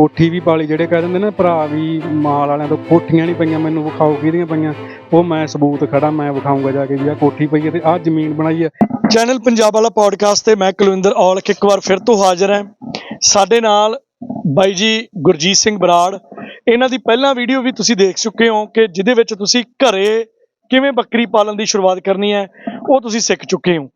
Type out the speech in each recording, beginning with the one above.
ਕੋਠੀ ਵੀ ਪਾਲੀ ਜਿਹੜੇ ਕਹਿ ਦਿੰਦੇ ਨਾ ਭਰਾ ਵੀ ਮਾਲ ਵਾਲਿਆਂ ਤੋਂ ਕੋਠੀਆਂ ਨਹੀਂ ਪਈਆਂ, ਮੈਨੂੰ ਵਿਖਾਓ ਕਿਹਦੀਆਂ ਪਈਆਂ। ਉਹ ਮੈਂ ਸਬੂਤ ਖੜਾ ਮੈਂ ਵਿਖਾਊਂਗਾ ਜਾ ਕੇ ਵੀ ਆਹ ਕੋਠੀ ਪਈ ਹੈ ਤੇ ਆਹ ਜ਼ਮੀਨ ਬਣਾਈ ਹੈ। ਚੈਨਲ ਪੰਜਾਬ ਵਾਲਾ ਪੋਡਕਾਸਟ ਤੇ ਮੈਂ ਕੁਲਵਿੰਦਰ ਔਲਖ ਇੱਕ ਵਾਰ ਫਿਰ ਤੋਂ ਹਾਜ਼ਰ ਹਾਂ। ਸਾਡੇ ਨਾਲ ਬਾਈ ਜੀ ਗੁਰਜੀਤ ਸਿੰਘ ਬਰਾੜ। ਇਹਨਾਂ ਦੀ ਪਹਿਲਾਂ ਵੀਡੀਓ ਵੀ ਤੁਸੀਂ ਦੇਖ ਚੁੱਕੇ ਹੋ ਕਿ ਜਿਹਦੇ ਵਿੱਚ ਤੁਸੀਂ ਘਰੇ ਕਿਵੇਂ ਬੱਕਰੀ ਪਾਲਣ ਦੀ ਸ਼ੁਰੂਆਤ ਕਰਨੀ ਹੈ, ਉਹ ਤੁਸੀਂ ਸਿੱਖ ਚੁੱਕੇ ਹੋ।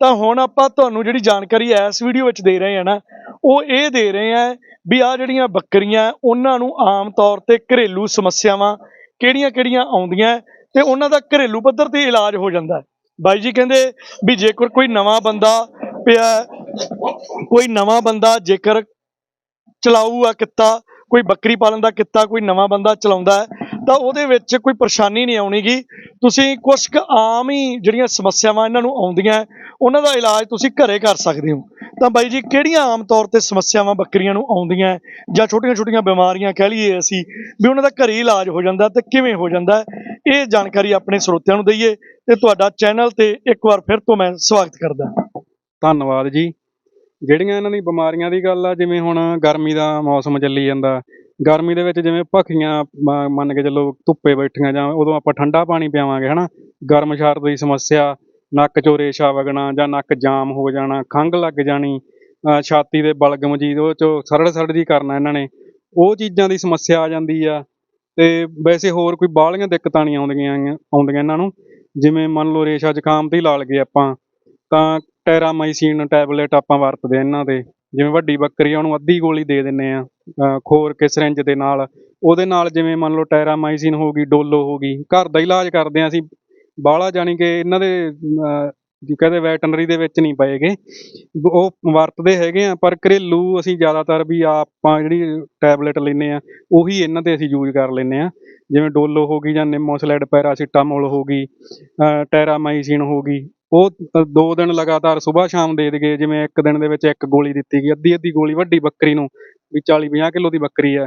ਤਾਂ ਹੁਣ ਆਪਾਂ ਤੁਹਾਨੂੰ ਜਿਹੜੀ ਜਾਣਕਾਰੀ ਇਸ ਵੀਡੀਓ ਵਿੱਚ ਦੇ ਰਹੇ ਹਾਂ ਨਾ, ਉਹ ਇਹ ਦੇ ਰਹੇ ਹਾਂ ਵੀ ਆ ਜਿਹੜੀਆਂ ਬੱਕਰੀਆਂ, ਉਹਨਾਂ ਨੂੰ ਆਮ ਤੌਰ ਤੇ ਘਰੇਲੂ ਸਮੱਸਿਆਵਾਂ ਕਿਹੜੀਆਂ-ਕਿਹੜੀਆਂ ਆਉਂਦੀਆਂ ਹੈ ਤੇ ਉਹਨਾਂ ਦਾ ਘਰੇਲੂ ਪੱਧਰ ਤੇ ਇਲਾਜ ਹੋ ਜਾਂਦਾ ਬਾਈ ਜੀ ਕਹਿੰਦੇ ਵੀ ਜੇਕਰ ਕੋਈ ਨਵਾਂ ਬੰਦਾ ਪਿਆ, ਕੋਈ ਨਵਾਂ ਬੰਦਾ ਜੇਕਰ ਚਲਾਊ ਆ ਕਿੱਤਾ, ਕੋਈ ਬੱਕਰੀ ਪਾਲਣ ਦਾ ਕਿੱਤਾ ਕੋਈ ਨਵਾਂ ਬੰਦਾ ਚਲਾਉਂਦਾ ਹੈ ਤਾਂ ਉਹਦੇ ਵਿੱਚ ਕੋਈ ਪਰੇਸ਼ਾਨੀ ਨਹੀਂ ਆਉਣੀਗੀ। ਤੁਸੀਂ ਕੁਝ ਕੁ ਆਮ ਹੀ ਜਿਹੜੀਆਂ ਸਮੱਸਿਆਵਾਂ ਇਹਨਾਂ ਨੂੰ ਆਉਂਦੀਆਂ, ਉਹਨਾਂ ਦਾ ਇਲਾਜ ਤੁਸੀਂ ਘਰੇ ਕਰ ਸਕਦੇ ਹੋ। ਤਾਂ ਬਾਈ ਜੀ, ਕਿਹੜੀਆਂ ਆਮ ਤੌਰ ਤੇ ਸਮੱਸਿਆਵਾਂ ਬੱਕਰੀਆਂ ਨੂੰ ਆਉਂਦੀਆਂ ਜਾਂ ਛੋਟੀਆਂ-ਛੋਟੀਆਂ ਬਿਮਾਰੀਆਂ ਕਹਿ ਲਈਏ ਅਸੀਂ ਵੀ ਉਹਨਾਂ ਦਾ ਘਰੇ ਹੀ ਇਲਾਜ ਹੋ ਜਾਂਦਾ ਤੇ ਕਿਵੇਂ ਹੋ ਜਾਂਦਾ, ਇਹ ਜਾਣਕਾਰੀ ਆਪਣੇ ਸਰੋਤਿਆਂ ਨੂੰ ਦਈਏ ਤੇ ਤੁਹਾਡਾ ਚੈਨਲ ਤੇ ਇੱਕ ਵਾਰ ਫਿਰ ਤੋਂ ਮੈਂ ਸਵਾਗਤ ਕਰਦਾ। ਧੰਨਵਾਦ ਜੀ। ਜਿਹੜੀਆਂ ਇਹਨਾਂ ਦੀ ਬਿਮਾਰੀਆਂ ਦੀ ਗੱਲ ਆ, ਜਿਵੇਂ ਹੁਣ ਗਰਮੀ ਦਾ ਮੌਸਮ ਚੱਲੀ ਜਾਂਦਾ ਗਰਮੀ ਦੇ ਵਿੱਚ ਜਿਵੇਂ ਭਖੀਆਂ ਮ- ਮੰਨ ਕੇ ਚੱਲੋ ਧੁੱਪੇ ਬੈਠੀਆਂ ਜਾਂ ਉਦੋਂ ਆਪਾਂ ਠੰਡਾ ਪਾਣੀ ਪਿਆਵਾਂਗੇ, ਹਨਾ? ਗਰਮ ਸ਼ਰਦ ਦੀ ਸਮੱਸਿਆ, ਨੱਕ ਚੋਂ ਰੇਸ਼ਾ ਵਗਣਾ ਜਾਂ ਨੱਕ ਜਾਮ ਹੋ ਜਾਣਾ, ਖੰਘ ਲੱਗ ਜਾਣੀ ਅਹ ਛਾਤੀ ਦੇ ਬਲਗਮ ਜੀ ਉਹ ਚੋਂ ਸਰੜ ਸਰੜ ਜੀ ਕਰਨਾ ਇਹਨਾਂ ਨੇ, ਉਹ ਚੀਜ਼ਾਂ ਦੀ ਸਮੱਸਿਆ ਆ ਜਾਂਦੀ ਆ। ਤੇ ਵੈਸੇ ਹੋਰ ਕੋਈ ਬਾਹਲੀਆਂ ਦਿੱਕਤਾਂ ਨਹੀਂ ਆਉਂਦੀਆਂ ਗੀਆਂ- ਆਉਂਦੀਆਂ ਇਹਨਾਂ ਨੂੰ। ਜਿਵੇਂ ਮੰਨ ਲਓ ਰੇਸ਼ਾ ਜ਼ੁਕਾਮ ਤੇ ਹੀ ਲਾ ਲਈਏ ਆਪਾਂ, ਤਾਂ ਟੈਰਾਮਾਈਸੀਨ ਟੈਬਲੇਟ ਆਪਾਂ ਵਰਤਦੇ ਆ ਇਹਨਾਂ ਦੇ ਜਿਵੇਂ ਵੱਡੀ ਬੱਕਰੀ ਆ, ਉਹਨੂੰ ਅੱਧੀ ਗੋਲੀ ਦੇ ਦਿੰਨੇ ਆ ਖੋਰ ਕੇ ਸਿਰੰਜ ਦੇ ਨਾਲ। ਉਹਦੇ ਨਾਲ ਜਿਵੇਂ ਮੰਨ ਲਓ ਟੈਰਾਮਾਈਸਿਨ ਹੋ ਗਈ, ਡੋਲੋ ਹੋ ਗਈ, ਘਰ ਦਾ ਇਲਾਜ ਕਰਦੇ ਆ ਅਸੀਂ। ਬਾਹਲਾ ਜਾਣੀ ਕਿ ਇਹਨਾਂ ਦੇ ਜੀ ਕਹਿੰਦੇ, ਵੈਟਰਨਰੀ ਦੇ ਵਿੱਚ ਨਹੀਂ ਪਏਗੇ ਉਹ ਵਰਤਦੇ ਹੈਗੇ ਆ, ਪਰ ਘਰੇਲੂ ਅਸੀਂ ਜ਼ਿਆਦਾਤਰ ਵੀ ਆਪਾਂ ਜਿਹੜੀ ਟੈਬਲੇਟ ਲੈਨੇ ਆ, ਉਹੀ ਇਹਨਾਂ ਤੇ ਅਸੀਂ ਯੂਜ਼ ਕਰ ਲੈਨੇ ਆ। ਜਿਵੇਂ ਡੋਲੋ ਹੋ ਗਈ ਜਾਂ ਨਿਮੋਸਲੈਡ ਪੈਰਾਸੀਟਾਮੋਲ ਹੋ ਗਈ, ਅਹ ਟੈਰਾਮਾਈਸਿਨ ਹੋ ਗਈ ਉਹ ਅ, ਦੋ ਦਿਨ ਲਗਾਤਾਰ ਸਵੇਰ ਸ਼ਾਮ ਦੇ ਦਈਏ ਜਿਵੇਂ ਇੱਕ ਦਿਨ ਦੇ ਵਿੱਚ ਇੱਕ ਗੋਲੀ ਦਿੱਤੀ ਗਈ ਅੱਧੀ ਅੱਧੀ ਗੋਲੀ ਵੱਡੀ ਬੱਕਰੀ ਨੂੰ ਵੀ 40 50 ਕਿਲੋ ਦੀ ਬੱਕਰੀ ਹੈ।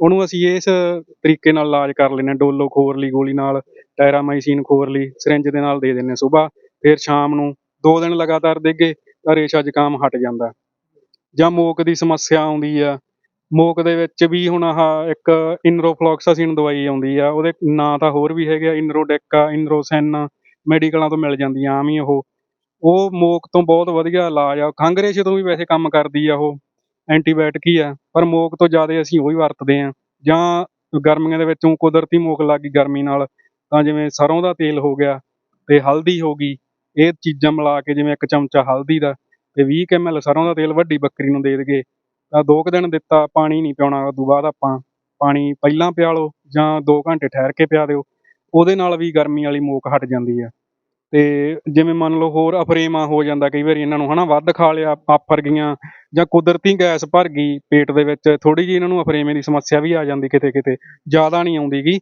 ਉਹਨੂੰ ਅਸੀਂ ਇਸ ਤਰੀਕੇ ਨਾਲ ਇਲਾਜ ਕਰ ਲੈਂਦੇ ਹਾਂ ਡੋਲੋ ਖੋਰਲੀ ਗੋਲੀ ਨਾਲ ਟੈਰਾਮਾਈਸਿਨ ਖੋਰਲੀ ਸਿਰੰਜ ਦੇ ਨਾਲ ਦੇ ਦਿੰਦੇ ਹਾਂ ਸਵੇਰ। ਫਿਰ ਸ਼ਾਮ ਨੂੰ ਦੋ ਦਿਨ ਲਗਾਤਾਰ ਦੇਗੇ ਤਾਂ ਰੇਸ਼ਾ ਜ਼ੁਕਾਮ ਹਟ ਜਾਂਦਾ। ਜਾਂ ਮੋਕ ਦੀ ਸਮੱਸਿਆ ਆਉਂਦੀ ਆ ਮੋਕ ਦੇ ਵਿੱਚ ਵੀ ਹੁਣ ਆਹ ਇੱਕ ਇਨਰੋਫਲੋਕਸਾਸਿਨ ਦਵਾਈ ਆਉਂਦੀ ਆ ਉਹਦੇ ਨਾਂ ਤਾਂ ਹੋਰ ਵੀ ਹੈਗੇ ਆ ਇਨਰੋਡੈਕਾ ਇਨਰੋਸੈਨ ਮੈਡੀਕਲਾਂ ਤੋਂ ਮਿਲ ਜਾਂਦੀਆਂ, ਆਮ ਹੀ ਉਹ। ਉਹ ਮੋਕ ਤੋਂ ਬਹੁਤ ਵਧੀਆ ਇਲਾਜ ਆ। ਖੰਘ ਰੇਸ਼ੇ ਤੋਂ ਵੀ ਵੈਸੇ ਕੰਮ ਕਰਦੀ ਆ ਉਹ। ਐਂਟੀਬਾਇਓਟਿਕ ਹੀ ਆ। ਪਰ ਮੋਕ ਤੋਂ ਜ਼ਿਆਦਾ ਅਸੀਂ ਉਹ ਹੀ ਵਰਤਦੇ ਆ। ਜਾਂ ਗਰਮੀਆਂ ਦੇ ਵਿੱਚੋਂ ਕੁਦਰਤੀ ਮੋਕ ਲੱਗ ਗਈ ਗਰਮੀ ਨਾਲ। ਤਾਂ ਜਿਵੇਂ ਸਰੋਂ ਦਾ ਤੇਲ ਹੋ ਗਿਆ ਤੇ ਹਲਦੀ ਹੋ ਗਈ। ਇਹ ਚੀਜ਼ਾਂ ਮਿਲਾ ਕੇ ਜਿਵੇਂ ਇੱਕ ਚਮਚਾ ਹਲਦੀ ਦਾ ਤੇ 20 ml ਸਰੋਂ ਦਾ ਤੇਲ ਵੱਡੀ ਬੱਕਰੀ ਨੂੰ ਦੇ ਦਈਏ। ਤਾਂ ਦੋ ਕੁ ਦਿਨ ਦਿੱਤਾ, ਪਾਣੀ ਨਹੀਂ ਪਿਆਉਣਾ ਤੋਂ ਬਾਅਦ ਆਪਾਂ ਪਾਣੀ ਪਹਿਲਾਂ ਪਿਆ ਲਓ ਜਾਂ 2 ਘੰਟੇ ਠਹਿਰ ਕੇ ਪਿਆ ਦਿਓ। ਉਹਦੇ ਨਾਲ ਵੀ ਗਰਮੀ ਵਾਲੀ ਮੋਕ ਹਟ ਜਾਂਦੀ ਆ। ਤੇ ਜਿਵੇਂ ਮੰਨ ਲਓ ਹੋਰ ਅਫਰੇਮਾ ਹੋ ਜਾਂਦਾ, ਕਈ ਵਾਰੀ ਇਹਨਾਂ ਨੂੰ ਹਨਾ ਵੱਧ ਖਾ ਲਿਆ ਆਫਰ ਗਈਆਂ ਜਾਂ ਕੁਦਰਤੀ ਗੈਸ ਭਰ ਗਈ ਪੇਟ ਦੇ ਵਿੱਚ ਥੋੜੀ ਜਿਹੀ ਇਹਨਾਂ ਨੂੰ ਅਫਰੇਮੇ ਦੀ ਸਮੱਸਿਆ ਵੀ ਆ ਜਾਂਦੀ ਕਿਤੇ ਕਿਤੇ, ਜ਼ਿਆਦਾ ਨਹੀਂ ਆਉਂਦੀਗੀ।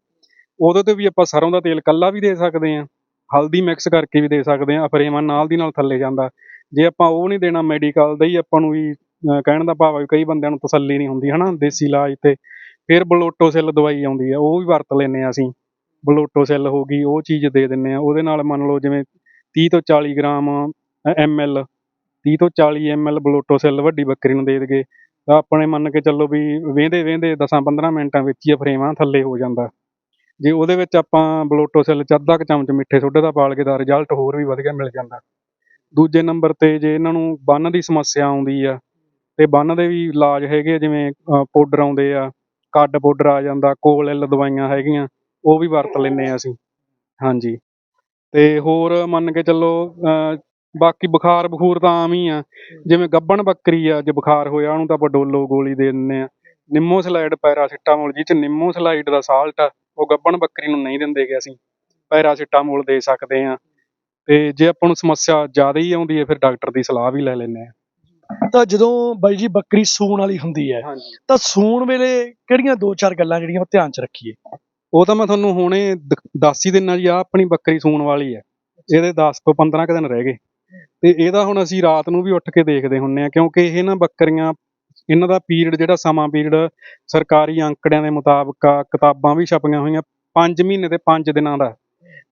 ਉਹਦੇ ਤੇ ਵੀ ਆਪਾਂ ਸਰੋਂ ਦਾ ਤੇਲ ਕੱਲਾ ਵੀ ਦੇ ਸਕਦੇ ਹਾਂ, ਹਲਦੀ ਮਿਕਸ ਕਰਕੇ ਵੀ ਦੇ ਸਕਦੇ ਹਾਂ ਅਫਰੇਮਾ ਨਾਲ ਦੀ ਨਾਲ ਥੱਲੇ ਜਾਂਦਾ। ਜੇ ਆਪਾਂ ਉਹ ਨਹੀਂ ਦੇਣਾ ਮੈਡੀਕਲ ਦਾ ਹੀ ਆਪਾਂ ਨੂੰ ਵੀ ਕਹਿਣ ਦਾ ਭਾਵ ਹੈ ਕਈ ਬੰਦਿਆਂ ਨੂੰ ਤਸੱਲੀ ਨਹੀਂ ਹੁੰਦੀ ਹਨਾ, ਦੇਸੀ ਇਲਾਜ ਤੇ, ਫਿਰ ਬਲੋਟੋਸਿਲ ਦਵਾਈ ਆਉਂਦੀ ਆ, ਉਹ ਵੀ ਵਰਤ ਲੈਂਦੇ ਆ ਅਸੀਂ। ਬਲੋਟੋਸਿਲ ਹੋ ਗਈ ਉਹ ਚੀਜ਼ ਦੇ ਦਿੰਨੇ ਆ ਉਹਦੇ ਨਾਲ ਮੰਨ ਲਓ ਜਿਵੇਂ 30 ਤੋਂ 40 ਗ੍ਰਾਮ ਐਮਐਲ 30 ਤੋਂ 40 ਐਮਐਲ ਬਲੋਟੋਸਿਲ ਵੱਡੀ ਬੱਕਰੀ ਨੂੰ ਦੇ ਦਈਏ। ਤਾਂ ਆਪਣੇ ਮੰਨ ਕੇ ਚੱਲੋ ਵੀ ਵੇਂਦੇ ਵੇਂਦੇ 10-15 ਮਿੰਟਾਂ ਵਿੱਚ ਹੀ ਫਰੇਮਾਂ ਥੱਲੇ ਹੋ ਜਾਂਦਾ। ਜੇ ਉਹਦੇ ਵਿੱਚ ਆਪਾਂ ਬਲੋਟੋਸਿਲ ਚ ਅੱਧਾ ਕੁ ਚਮਚ ਮਿੱਠੇ ਸੋਡੇ ਦਾ ਪਾਲ ਕੇ ਦਾ ਰਿਜ਼ਲਟ ਹੋਰ ਵੀ ਵਧੀਆ ਮਿਲ ਜਾਂਦਾ। ਦੂਜੇ ਨੰਬਰ ਤੇ ਜੇ ਇਹਨਾਂ ਨੂੰ ਬੰਨ ਦੀ ਸਮੱਸਿਆ ਆਉਂਦੀ ਆ ਤੇ ਬੰਨ ਦੇ ਵੀ ਇਲਾਜ ਹੈਗੇ ਆ, ਜਿਵੇਂ ਪਾਊਡਰ ਆਉਂਦੇ ਆ ਕੱਡ ਪਾਊਡਰ ਆ ਜਾਂਦਾ ਕੋਲ ਕੋਲੈਲ ਦਵਾਈਆਂ ਹੈਗੀਆਂ ਉਹ ਵੀ ਵਰਤ ਲੈਂਦੇ ਆ ਅਸੀਂ। ਹਾਂਜੀ। ਤੇ ਹੋਰ ਮੰਨ ਕੇ ਚੱਲੋ ਅਹ, ਬਾਕੀ ਬੁਖਾਰ ਬਖੂਰ ਤਾਂ ਆਮ ਹੀ ਆ। ਜਿਵੇਂ ਗੱਬਣ ਬੱਕਰੀ ਆ ਜੇ ਬੁਖਾਰ ਹੋਇਆ ਉਹਨੂੰ ਤਾਂ ਆਪਾਂ ਡੋਲੋ ਗੋਲੀ ਦੇ ਦਿੰਦੇ ਆ ਨਿੰਮੋਸਲਾਈਡ ਪੈਰਾਸੀਟਾਮੋਲ ਜਿਹ ਚ ਨਿੰਮੋਸਲਾਈਡ ਦਾ ਸਾਲਟ ਆ ਉਹ ਗੱਬਣ ਬੱਕਰੀ ਨੂੰ ਨਹੀਂ ਦਿੰਦੇ ਗੇ ਅਸੀਂ। ਪੈਰਾਸੀਟਾਮੋਲ ਦੇ ਸਕਦੇ ਆ ਤੇ ਜੇ ਆਪਾਂ ਨੂੰ ਸਮੱਸਿਆ ਜ਼ਿਆਦਾ ਹੀ ਆਉਂਦੀ ਹੈ ਫਿਰ ਡਾਕਟਰ ਦੀ ਸਲਾਹ ਵੀ ਲੈ ਲੈਂਦੇ ਆ ਤਾਂ ਜਦੋਂ ਬਾਈ ਜੀ ਬੱਕਰੀ ਸੂਣ ਵਾਲੀ ਹੁੰਦੀ ਹੈ ਹਾਂਜੀ। ਤਾਂ ਸੂਣ ਵੇਲੇ ਕਿਹੜੀਆਂ ਦੋ ਚਾਰ ਗੱਲਾਂ ਜਿਹੜੀਆਂ ਉਹ ਧਿਆਨ 'ਚ ਰੱਖੀਏ? ਉਹ ਤਾਂ ਮੈਂ ਤੁਹਾਨੂੰ ਹੁਣੇ ਦ- ਦੱਸ ਹੀ ਦਿਨਾਂ ਜੀ ਆ ਆਪਣੀ ਬੱਕਰੀ ਸੂਣ ਵਾਲੀ ਹੈ। ਇਹਦੇ 10 ਤੋਂ 15 ਕੁ ਦਿਨ ਰਹਿ ਗਏ। ਤੇ ਇਹਦਾ ਹੁਣ ਅਸੀਂ ਰਾਤ ਨੂੰ ਵੀ ਉੱਠ ਕੇ ਦੇਖਦੇ ਹੁੰਨੇ ਆ, ਕਿਉਂਕਿ ਇਹ ਨਾ ਬੱਕਰੀਆਂ, ਇਹਨਾਂ ਦਾ ਪੀਰੀਅਡ ਜਿਹੜਾ ਸਮਾਂ ਪੀਰੀਅਡ ਸਰਕਾਰੀ ਅੰਕੜਿਆਂ ਦੇ ਮੁਤਾਬਕ ਕਿਤਾਬਾਂ ਵੀ ਛਪੀਆਂ ਹੋਈਆਂ 5 ਮਹੀਨੇ ਤੇ 5 ਦਿਨਾਂ ਦਾ।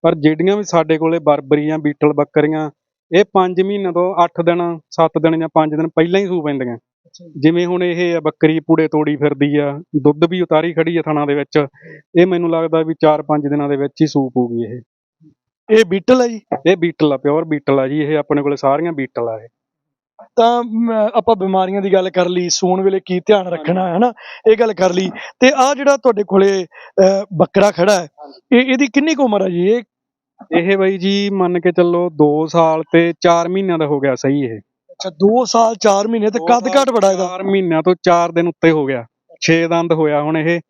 ਪਰ ਜਿਹੜੀਆਂ ਵੀ ਸਾਡੇ ਕੋਲੇ ਬਰਬਰੀ ਜਾਂ ਬੀਟਲ ਬੱਕਰੀਆਂ, ਇਹ 5 ਮਹੀਨੇ ਤੋਂ 8 ਦਿਨ 7 ਦਿਨ ਜਾਂ 5 ਦਿਨ ਪਹਿਲਾਂ ਹੀ ਸੂ ਪੈਂਦੀਆਂ। ਜਿਵੇਂ ਹੁਣ ਇਹ ਆ ਬੱਕਰੀ ਪੂੜੇ ਤੋੜੀ ਫਿਰਦੀ ਆ ਦੁੱਧ ਵੀ ਉਤਾਰੀ ਖੜੀ ਆ ਥਣਾ ਦੇ ਵਿੱਚ ਇਹ ਮੈਨੂੰ ਲੱਗਦਾ ਵੀ 4-5 ਦਿਨਾਂ ਦੇ ਵਿੱਚ ਹੀ ਸੂਪ ਹੋਊਗੀ ਇਹ। ਇਹ ਬੀਟਲ ਹੈ ਜੀ? ਇਹ ਬੀਟਲ ਆ ਪਿਓਰ ਬੀਟਲ ਆ ਜੀ ਇਹ ਆਪਣੇ ਕੋਲੇ ਸਾਰੀਆਂ ਬੀਟਲ ਆ ਇਹ। ਤਾਂ ਮ, ਆਪਾਂ ਬਿਮਾਰੀਆਂ ਦੀ ਗੱਲ ਕਰ ਲਈ ਸੂਣ ਵੇਲੇ ਕੀ ਧਿਆਨ ਰੱਖਣਾ ਹੈ ਨਾ ਇਹ ਗੱਲ ਕਰ ਲਈ। ਤੇ ਆ ਜਿਹੜਾ ਤੁਹਾਡੇ ਕੋਲੇ ਅਹ, ਬੱਕਰਾ ਖੜਾ ਹੈ ਇਹ ਇਹਦੀ ਕਿੰਨੀ ਕੁ ਉਮਰ ਹੈ ਜੀ? ਇਹ ਇਹ ਬਈ ਜੀ ਮੰਨ ਕੇ ਚੱਲੋ 2 ਸਾਲ ਤੇ 4 ਮਹੀਨਿਆਂ ਦਾ ਹੋ ਗਿਆ ਸਹੀ ਇਹ। ਅੱਛਾ 2 ਸਾਲ 4 ਮਹੀਨੇ ਤੇ ਕੱਦ ਘੱਟ ਬੜਾ ਇਹਦਾ। 4 ਮਹੀਨਿਆਂ ਤੋਂ 4 ਦਿਨ ਉੱਤੇ ਹੋ ਗਿਆ। 6 ਦੰਦ ਹੋਇਆ ਹੁਣ ਇਹ।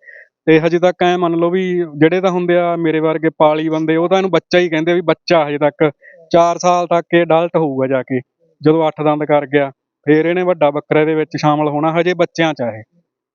ਤੇ ਹਜੇ ਤੱਕ ਐ ਮੰਨ ਲਓ ਵੀ ਜਿਹੜੇ ਤਾਂ ਹੁੰਦੇ ਆ ਮੇਰੇ ਵਰਗੇ ਪਾਲੀ ਬੰਦੇ ਉਹ ਤਾਂ ਇਹਨੂੰ ਬੱਚਾ ਹੀ ਕਹਿੰਦੇ ਆ ਵੀ ਬੱਚਾ ਹਜੇ ਤੱਕ। 4 ਸਾਲ ਤੱਕ ਇਹ ਅਡਲਟ ਹੋਊਗਾ ਜਾ ਕੇ। ਜਦੋਂ 8 ਦੰਦ ਕਰ ਗਿਆ ਫੇਰ ਇਹਨੇ ਵੱਡਾ ਬੱਕਰੇ ਦੇ ਵਿੱਚ ਸ਼ਾਮਲ ਹੋਣਾ ਹਜੇ ਬੱਚਿਆਂ ਚ ਇਹ।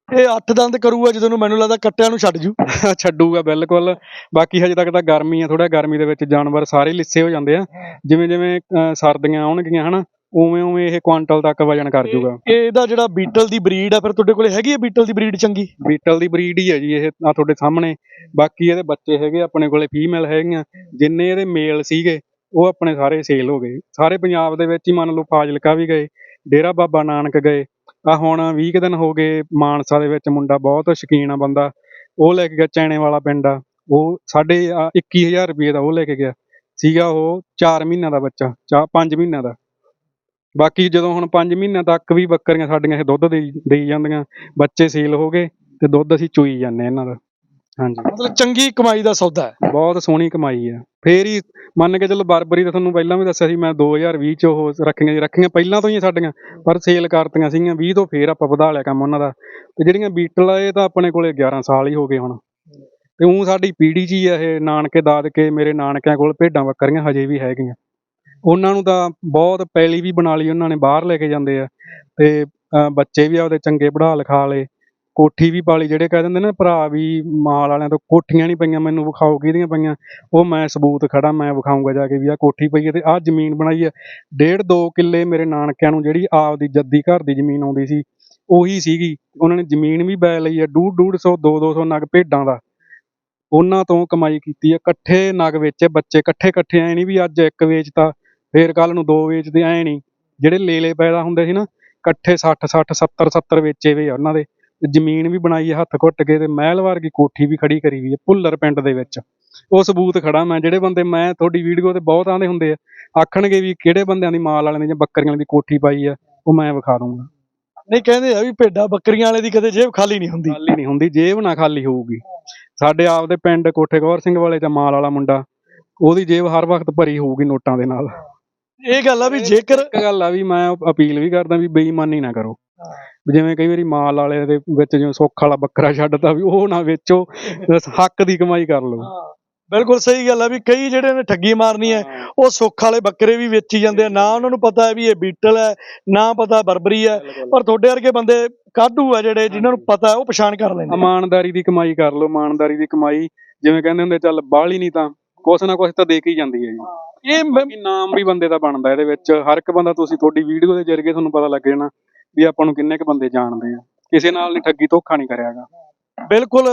ਇਹ 8 ਦੰਦ ਕਰੂਗਾ ਜਦੋਂ ਨੂੰ ਮੈਨੂੰ ਲੱਗਦਾ ਕੱਟਿਆਂ ਨੂੰ ਛੱਡ ਜੂ। ਛੱਡੂਗਾ ਬਿਲਕੁਲ। ਬਾਕੀ ਹਜੇ ਤੱਕ ਤਾਂ ਗਰਮੀ ਆ ਥੋੜਾ ਗਰਮੀ ਦੇ ਵਿੱਚ ਜਾਨਵਰ ਸਾਰੇ ਲਿੱਸੇ ਹੋ ਜਾਂਦੇ ਆ। ਜਿਵੇਂ ਜਿਵੇਂ ਸਰਦੀਆਂ ਆਉਣਗੀਆਂ ਹਨਾ। ਉਵੇਂ ਉਵੇਂ ਇਹ ਕੁਆਂਟਲ ਤੱਕ ਵਜਨ ਕਰ ਜੂਗਾ। ਇਹ ਇਹਦਾ ਜਿਹੜਾ ਬੀਟਲ ਦੀ ਬਰੀਡ ਹੈ ਫਿਰ ਤੁਹਾਡੇ ਕੋਲੇ ਹੈਗੀ ਹੈ ਬੀਟਲ ਦੀ ਬਰੀਡ ਚੰਗੀ? ਬੀਟਲ ਦੀ ਬਰੀਡ ਹੀ ਹੈ ਜੀ ਇਹ ਆ ਤੁਹਾਡੇ ਸਾਹਮਣੇ। ਬਾਕੀ ਇਹਦੇ ਬੱਚੇ ਹੈਗੇ ਆਪਣੇ ਕੋਲੇ ਫੀਮੇਲ ਹੈਗੀਆਂ। ਜਿੰਨੇ ਇਹਦੇ ਮੇਲ ਸੀਗੇ ਉਹ ਆਪਣੇ ਸਾਰੇ ਸੇਲ ਹੋ ਗਏ। ਸਾਰੇ ਪੰਜਾਬ ਦੇ ਵਿੱਚ ਹੀ ਮੰਨ ਲਓ ਫਾਜ਼ਿਲਕਾ ਵੀ ਗਏ ਡੇਰਾ ਬਾਬਾ ਨਾਨਕ ਗਏ। ਆ ਹੁਣ 20 ਕੁ ਦਿਨ ਹੋ ਗਏ ਮਾਨਸਾ ਦੇ ਵਿੱਚ ਮੁੰਡਾ ਬਹੁਤ ਸ਼ਕੀਨ ਆ ਬੰਦਾ। ਉਹ ਲੈ ਕੇ ਗਿਆ ਚੈਣੇ ਵਾਲਾ ਪਿੰਡ ਆ। ਉਹ ਆ 21000 ਰੁਪਏ ਦਾ ਉਹ ਲੈ ਕੇ ਗਿਆ। ਸੀਗਾ ਉਹ 4 ਮਹੀਨਿਆਂ ਦਾ ਬੱਚਾ ਚਾ 5 ਮਹੀਨਿਆਂ ਦਾ। ਬਾਕੀ ਜਦੋਂ ਹੁਣ 5 ਮਹੀਨਿਆਂ ਤੱਕ ਵੀ ਬੱਕਰੀਆਂ ਸਾਡੀਆਂ ਇਹ ਦੁੱਧ ਦੇਈ ਦੇਈ ਜਾਂਦੀਆਂ ਬੱਚੇ ਸੇਲ ਹੋ ਗਏ ਤੇ ਦੁੱਧ ਅਸੀਂ ਚੋਈ ਜਾਂਦੇ ਇਹਨਾਂ ਦਾ। ਹਾਂਜੀ। ਮਤਲਬ ਚੰਗੀ ਕਮਾਈ ਦਾ ਸੌਦਾ ਹੈ। ਬਹੁਤ ਸੋਹਣੀ ਕਮਾਈ ਆ ਫੇਰ ਹੀ ਮੰਨ ਕੇ ਚੱਲੋ ਬਰਬਰੀ ਤਾਂ ਤੁਹਾਨੂੰ ਪਹਿਲਾਂ ਵੀ ਦੱਸਿਆ ਸੀ ਮੈਂ 2020 ਚ ਉਹ ਰੱਖੀਆਂ ਜੀ ਰੱਖੀਆਂ ਪਹਿਲਾਂ ਤੋਂ ਹੀ ਆ ਸਾਡੀਆਂ ਪਰ ਸੇਲ ਕਰਤੀਆਂ ਸੀਗੀਆਂ 20 ਤੋਂ ਫੇਰ ਆਪਾਂ ਵਧਾ ਲਿਆ ਕੰਮ ਉਹਨਾਂ ਦਾ। ਤੇ ਜਿਹੜੀਆਂ ਬੀਟਲ ਆ ਇਹ ਤਾਂ ਆਪਣੇ ਕੋਲੇ 11 ਸਾਲ ਹੀ ਹੋ ਗਏ ਹੁਣ। ਤੇ ਉਹ ਸਾਡੀ ਪੀੜੀ ਜੀ ਆ ਇਹ ਨਾਨਕੇ ਦਾਦਕੇ ਮੇਰੇ ਨਾਨਕਿਆਂ ਕੋਲ ਭੇਡਾਂ ਬੱਕਰੀਆਂ ਹਜੇ ਵੀ ਹੈਗੀਆਂ। ਉਹਨਾਂ ਨੂੰ ਤਾਂ ਬਹੁਤ ਪੈਲੀ ਵੀ ਬਣਾ ਲਈ ਉਹਨਾਂ ਨੇ ਬਾਹਰ ਲੈ ਕੇ ਜਾਂਦੇ ਆ। ਤੇ ਅਹ, ਬੱਚੇ ਵੀ ਆਪਦੇ ਚੰਗੇ ਪੜ੍ਹਾ ਲਿਖਾ ਲਏ। ਕੋਠੀ ਵੀ ਪਾਲੀ ਜਿਹੜੇ ਕਹਿ ਦਿੰਦੇ ਨੇ ਭਰਾ ਵੀ ਮਾਲ ਵਾਲਿਆਂ ਤੋਂ ਕੋਠੀਆਂ ਨਹੀਂ ਪਈਆਂ ਮੈਨੂੰ ਵਿਖਾਓ ਕਿਹਦੀਆਂ ਪਈਆਂ। ਉਹ ਮੈਂ ਸਬੂਤ ਖੜਾ ਮੈਂ ਵਿਖਾਊਂਗਾ ਜਾ ਕੇ ਵੀ ਆਹ ਕੋਠੀ ਪਈ ਹੈ ਤੇ ਆਹ ਜ਼ਮੀਨ ਬਣਾਈ ਹੈ। ਡੇਢ ਦੋ ਕਿੱਲੇ ਮੇਰੇ ਨਾਨਕਿਆਂ ਨੂੰ ਜਿਹੜੀ ਆਪਦੀ ਜੱਦੀ ਘਰ ਦੀ ਜ਼ਮੀਨ ਆਉਂਦੀ ਸੀ ਉਹੀ ਸੀਗੀ। ਉਹਨਾਂ ਨੇ ਜ਼ਮੀਨ ਵੀ ਬੈ ਲਈ ਹੈ ਡੂਢ ਡੂਢ ਸੌ ਦੋ ਦੋ ਸੌ ਨਗ ਭੇਡਾਂ ਦਾ। ਉਹਨਾਂ ਤੋਂ ਕਮਾਈ ਕੀਤੀ ਹੈ ਇਕੱਠੇ ਨਗ ਵੇਚੇ ਬੱਚੇ ਇਕੱਠੇ ਇਕੱਠੇ ਐ ਨਹੀਂ ਵੀ ਅੱਜ ਇੱਕ ਵੇਚਤਾ। ਫੇਰ ਕੱਲ ਨੂੰ ਦੋ ਵੇਚਦੇ ਐ ਨਹੀਂ ਜਿਹੜੇ ਲੇਲੇ ਪੈਦਾ ਹੁੰਦੇ ਸੀ ਨਾ ਇਕੱਠੇ 60 60 70 70 ਵੇਚੇ ਵੇ ਉਹਨਾਂ ਦੇ। ਜ਼ਮੀਨ ਵੀ ਬਣਾਈ ਹੈ ਹੱਥ ਘੁੱਟ ਕੇ ਤੇ ਮਹਿਲ ਵਰਗੀ ਕੋਠੀ ਵੀ ਖੜੀ ਕਰੀ ਵੀ ਹੈ ਭੁੱਲਰ ਪਿੰਡ ਦੇ ਵਿੱਚ। ਉਹ ਸਬੂਤ ਖੜਾ ਮੈਂ ਜਿਹੜੇ ਬੰਦੇ ਮੈਂ ਤੁਹਾਡੀ ਵੀਡੀਓ ਤੇ ਬਹੁਤ ਆਂਦੇ ਹੁੰਦੇ ਆ ਆਖਣਗੇ ਵੀ ਕਿਹੜੇ ਬੰਦਿਆਂ ਦੀ ਮਾਲ ਵਾਲਿਆਂ ਦੀ ਜਾਂ ਬੱਕਰੀਆਂ ਦੀ ਕੋਠੀ ਪਾਈ ਆ ਉਹ ਮੈਂ ਵਿਖਾ ਦੂੰਗਾ ਨਹੀਂ ਕਹਿੰਦੇ ਆ ਵੀ ਭੇਡਾਂ ਬੱਕਰੀਆਂ ਵਾਲੇ ਦੀ ਕਦੇ ਜੇਬ ਖਾਲੀ ਨਹੀਂ ਹੁੰਦੀ। ਖਾਲੀ ਨਹੀਂ ਹੁੰਦੀ ਜੇਬ ਨਾ ਖਾਲੀ ਹੋਊਗੀ। ਸਾਡੇ ਆਪਦੇ ਪਿੰਡ ਕੋਠੇ ਗੌਰ ਸਿੰਘ ਵਾਲੇ ਚ ਮਾਲ ਵਾਲਾ ਮੁੰਡਾ ਉਹਦੀ ਜੇਬ ਹਰ ਵਕਤ ਭਰੀ ਹੋਊਗੀ ਨੋਟਾਂ ਦੇ ਨਾਲ। ਇਹ ਗੱਲ ਆ ਵੀ ਜੇਕਰ ਇੱਕ ਗੱਲ ਆ ਵੀ ਮੈਂ ਅਪੀਲ ਵੀ ਕਰਦਾ ਵੀ ਬੇਈਮਾਨੀ ਨਾ ਕਰੋ। ਵੀ ਜਿਵੇਂ ਕਈ ਵਾਰੀ ਮਾਲ ਵਾਲੇ ਦੇ ਵਿੱਚ ਜਿਵੇਂ ਸੁੱਖ ਵਾਲਾ ਬੱਕਰਾ ਛੱਡਦਾ ਵੀ ਉਹ ਨਾ ਵੇਚੋ ਬਸ ਹੱਕ ਦੀ ਕਮਾਈ ਕਰ ਲਓ। ਬਿਲਕੁਲ ਸਹੀ ਗੱਲ ਆ ਵੀ ਕਈ ਜਿਹੜੇ ਨੇ ਠੱਗੀ ਮਾਰਨੀ ਹੈ ਉਹ ਸੁੱਖ ਵਾਲੇ ਬੱਕਰੇ ਵੀ ਵੇਚੀ ਜਾਂਦੇ ਆ। ਨਾ ਉਹਨਾਂ ਨੂੰ ਪਤਾ ਹੈ ਵੀ ਇਹ ਬੀਟਲ ਹੈ ਨਾ ਪਤਾ ਬਰਬਰੀ ਹੈ ਪਰ ਤੁਹਾਡੇ ਵਰਗੇ ਬੰਦੇ ਕਾਢੂ ਆ ਜਿਹੜੇ ਜਿਨ੍ਹਾਂ ਨੂੰ ਪਤਾ ਉਹ ਪਛਾਣ ਕਰ ਲੈਂਦੇ ਇਮਾਨਦਾਰੀ ਦੀ ਕਮਾਈ ਕਰ ਲਓ ਇਮਾਨਦਾਰੀ ਦੀ ਕਮਾਈ ਜਿਵੇਂ ਕਹਿੰਦੇ ਹੁੰਦੇ ਚੱਲ ਬਾਹਲੀ ਨਹੀਂ ਤਾਂ ਕੁਛ ਨਾ ਕੁਛ ਤਾਂ ਦੇ ਕੇ ਹੀ ਜਾਂਦੀ ਹੈ ਜੀ। ਇਹ ਬਾਕੀ ਨਾਮ ਵੀ ਬੰਦੇ ਦਾ ਬਣਦਾ ਇਹਦੇ ਵਿੱਚ। ਹਰ ਇੱਕ ਬੰਦਾ ਤੁਸੀਂ ਤੁਹਾਡੀ ਵੀਡੀਓ ਦੇ ਜ਼ਰੀਏ ਤੁਹਾਨੂੰ ਪਤਾ ਲੱਗ ਜਾਣਾ ਵੀ ਆਪਾਂ ਨੂੰ ਕਿੰਨੇ ਕ ਬੰਦੇ ਜਾਣਦੇ ਆ। ਕਿਸੇ ਨਾਲ ਨਹੀਂ ਠੱਗੀ ਧੋਖਾ ਨਹੀਂ ਕਰਿਆਗਾ ਬਿਲਕੁਲ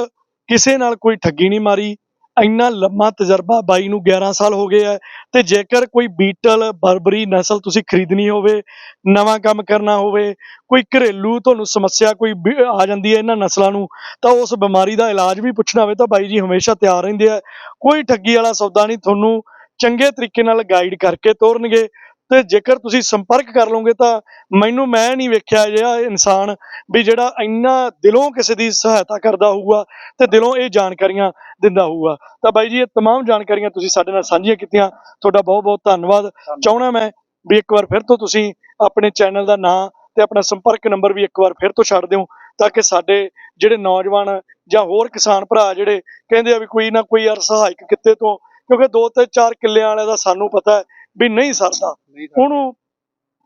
ਕਿਸੇ ਨਾਲ ਕੋਈ ਠੱਗੀ ਨਹੀਂ ਮਾਰੀ। ਇੰਨਾ ਲੰਮਾ ਤਜਰਬਾ ਬਾਈ ਨੂੰ 11 ਸਾਲ ਹੋ ਗਏ ਆ, ਤੇ ਜੇਕਰ ਕੋਈ ਬੀਟਲ, ਬਰਬਰੀ ਨਸਲ ਤੁਸੀਂ ਖਰੀਦਣੀ ਹੋਵੇ, ਨਵਾਂ ਕੰਮ ਕਰਨਾ ਹੋਵੇ, ਕੋਈ ਘਰੇਲੂ ਤੁਹਾਨੂੰ ਸਮੱਸਿਆ ਕੋਈ ਆ ਜਾਂਦੀ ਹੈ ਇਹਨਾਂ ਨਸਲਾਂ ਨੂੰ, ਤਾਂ ਉਸ ਬਿਮਾਰੀ ਦਾ ਇਲਾਜ ਵੀ ਪੁੱਛਣਾ ਹੋਵੇ ਤਾਂ ਬਾਈ ਜੀ ਹਮੇਸ਼ਾ ਤਿਆਰ ਰਹਿੰਦੇ ਆ। ਕੋਈ ਠੱਗੀ ਵਾਲਾ ਸੌਦਾ ਨਹੀਂ, ਤੁਹਾਨੂੰ ਚੰਗੇ ਤਰੀਕੇ ਨਾਲ ਗਾਈਡ ਕਰਕੇ ਤੋਰਨਗੇ। ਤੇ ਜੇਕਰ ਤੁਸੀਂ ਸੰਪਰਕ ਕਰ ਲਓਗੇ ਤਾਂ ਮੈਨੂੰ ਮੈਂ ਨਹੀਂ ਵੇਖਿਆ ਜਿਹੜਾ ਇਨਸਾਨ ਵੀ ਜਿਹੜਾ ਇੰਨਾ ਦਿਲੋਂ ਕਿਸੇ ਦੀ ਸਹਾਇਤਾ ਕਰਦਾ ਹੋਊਗਾ ਤੇ ਦਿਲੋਂ ਇਹ ਜਾਣਕਾਰੀਆਂ ਦਿੰਦਾ ਹੋਊਗਾ ਤਾਂ ਬਾਈ ਜੀ ਇਹ तमाम ਜਾਣਕਾਰੀਆਂ ਤੁਸੀਂ ਸਾਡੇ ਨਾਲ ਸਾਂਝੀਆਂ ਕੀਤੀਆਂ ਤੁਹਾਡਾ ਬਹੁਤ ਬਹੁਤ ਧੰਨਵਾਦ ਚਾਹਣਾ ਮੈਂ ਵੀ ਇੱਕ ਵਾਰ ਫਿਰ ਤੋਂ ਤੁਸੀਂ ਆਪਣੇ ਚੈਨਲ ਦਾ ਨਾਮ ਤੇ ਆਪਣਾ ਸੰਪਰਕ ਨੰਬਰ ਵੀ ਇੱਕ ਵਾਰ ਫਿਰ ਤੋਂ ਛੱਡ ਦਿਓ ਤਾਂ ਕਿ ਸਾਡੇ ਜਿਹੜੇ ਨੌਜਵਾਨ ਜਾਂ ਹੋਰ ਕਿਸਾਨ ਭਰਾ ਜਿਹੜੇ ਕਹਿੰਦੇ ਆ ਵੀ ਕੋਈ ਨਾ ਕੋਈ ਯਾਰ ਸਹਾਇਕ ਕਿੱਤੇ ਤੋਂ ਕਿਉਂਕਿ ਦੋ ਤੇ ਚਾਰ ਕਿੱਲਿਆਂ ਵਾਲੇ ਦਾ ਸਾਨੂੰ ਪਤਾ ਹੈ ਵੀ ਨਹੀਂ ਸਰਦਾ। ਉਹਨੂੰ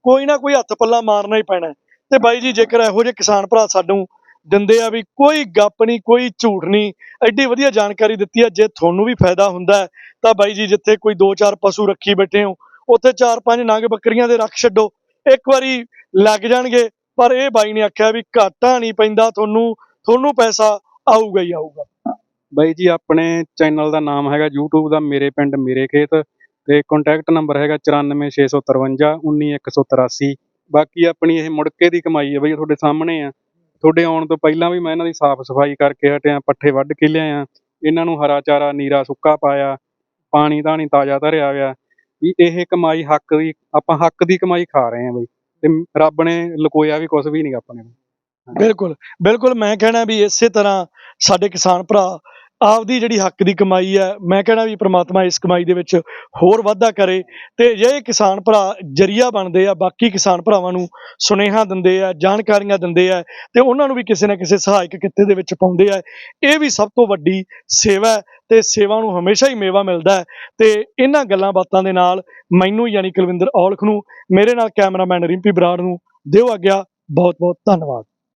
ਕੋਈ ਨਾ ਕੋਈ ਹੱਥ ਪੱਲਾ ਮਾਰਨਾ ਹੀ ਪੈਣਾ। ਤੇ ਬਾਈ ਜੀ ਜੇਕਰ ਇਹੋ ਜਿਹੇ ਕਿਸਾਨ ਭਰਾ ਸਾਨੂੰ ਦਿੰਦੇ ਆ ਵੀ ਕੋਈ ਗੱਪ ਨਹੀਂ ਕੋਈ ਝੂਠ ਨਹੀਂ ਐਡੀ ਵਧੀਆ ਜਾਣਕਾਰੀ ਦਿੱਤੀ ਹੈ ਜੇ ਤੁਹਾਨੂੰ ਵੀ ਫਾਇਦਾ ਹੁੰਦਾ ਤਾਂ ਬਾਈ ਜੀ ਜਿੱਥੇ ਕੋਈ 2-4 ਪਸ਼ੂ ਰੱਖੀ ਬੈਠੇ ਹੋ ਉੱਥੇ 4-5 ਨਗ ਬੱਕਰੀਆਂ ਦੇ ਰੱਖ ਛੱਡੋ। ਇੱਕ ਵਾਰੀ ਲੱਗ ਜਾਣਗੇ ਪਰ ਇਹ ਬਾਈ ਨੇ ਆਖਿਆ ਵੀ ਘਾਟਾ ਨਹੀਂ ਪੈਂਦਾ ਤੁਹਾਨੂੰ ਤੁਹਾਨੂੰ ਪੈਸਾ ਆਊਗਾ ਹੀ ਆਊਗਾ। ਬਾਈ ਜੀ ਆਪਣੇ ਚੈਨਲ ਦਾ ਨਾਮ ਹੈਗਾ YouTube ਦਾ ਮੇਰੇ ਪਿੰਡ ਮੇਰੇ ਖੇਤ। ਤੇ ਕੰਟੈਕਟ ਨੰਬਰ ਹੈਗਾ 94653 19183 ਬਾਕੀ ਆਪਣੀ ਇਹ ਮੁੜਕੇ ਦੀ ਕਮਾਈ ਹੈ ਬਈ ਤੁਹਾਡੇ ਸਾਹਮਣੇ ਆ। ਤੁਹਾਡੇ ਆਉਣ ਤੋਂ ਪਹਿਲਾਂ ਵੀ ਮੈਂ ਇਹਨਾਂ ਦੀ ਸਾਫ਼ ਸਫ਼ਾਈ ਕਰਕੇ ਹਟਿਆ, ਪੱਠੇ ਵੱਢ ਕੇ ਲਿਆਇਆ। ਇਹਨਾਂ ਨੂੰ ਹਰਾ ਚਾਰਾ, ਨੀਰਾ ਸੁੱਕਾ ਪਾਇਆ, ਪਾਣੀ ਧਾਣੀ ਤਾਜ਼ਾ ਧਰਿਆ ਗਿਆ। ਵੀ ਇਹ ਕਮਾਈ ਹੱਕ ਦੀ, ਆਪਾਂ ਹੱਕ ਦੀ ਕਮਾਈ ਖਾ ਰਹੇ ਹਾਂ ਬਈ। ਤੇ ਰੱਬ ਨੇ ਲੁਕੋਇਆ ਵੀ ਕੁਝ ਵੀ ਨਹੀਂ ਆਪਣੇ ਤੋਂ। ਬਿਲਕੁਲ ਬਿਲਕੁਲ ਮੈਂ ਕਹਿਣਾ ਵੀ ਇਸੇ ਤਰ੍ਹਾਂ ਸਾਡੇ ਕਿਸਾਨ ਭਰਾ ਆਪਦੀ ਜਿਹੜੀ ਹੱਕ ਦੀ ਕਮਾਈ ਹੈ, ਮੈਂ ਕਹਿਣਾ ਵੀ ਪ੍ਰਮਾਤਮਾ ਇਸ ਕਮਾਈ ਦੇ ਵਿੱਚ ਹੋਰ ਵਾਧਾ ਕਰੇ ਤੇ ਜੇ ਕਿਸਾਨ ਭਰਾ ਜਰੀਆ ਬਣਦੇ ਆ, ਬਾਕੀ ਕਿਸਾਨ ਭਰਾਵਾਂ ਨੂੰ ਸੁਨੇਹਾ ਦਿੰਦੇ ਆ, ਜਾਣਕਾਰੀਆਂ ਦਿੰਦੇ ਆ ਤੇ ਉਹਨਾਂ ਨੂੰ ਵੀ ਕਿਸੇ ਨਾ ਕਿਸੇ ਸਹਾਇਕ ਕਿੱਤੇ ਦੇ ਵਿੱਚ ਪਾਉਂਦੇ ਆ, ਇਹ ਵੀ ਸਭ ਤੋਂ ਵੱਡੀ ਸੇਵਾ ਹੈ ਤੇ ਸੇਵਾ ਨੂੰ ਹਮੇਸ਼ਾ ਹੀ ਮੇਵਾ ਮਿਲਦਾ ਹੈ ਤੇ ਇਹਨਾਂ ਗੱਲਾਂ ਬਾਤਾਂ ਦੇ ਨਾਲ ਮੈਨੂੰ ਯਾਨੀ ਕੁਲਵਿੰਦਰ ਔਲਖ ਨੂੰ, ਮੇਰੇ ਨਾਲ ਕੈਮਰਾਮੈਨ ਰਿੰਪੀ ਬਰਾੜ ਨੂੰ ਦਿਓ ਆਗਿਆ ਬਹੁਤ ਬਹੁਤ ਧੰਨਵਾਦ।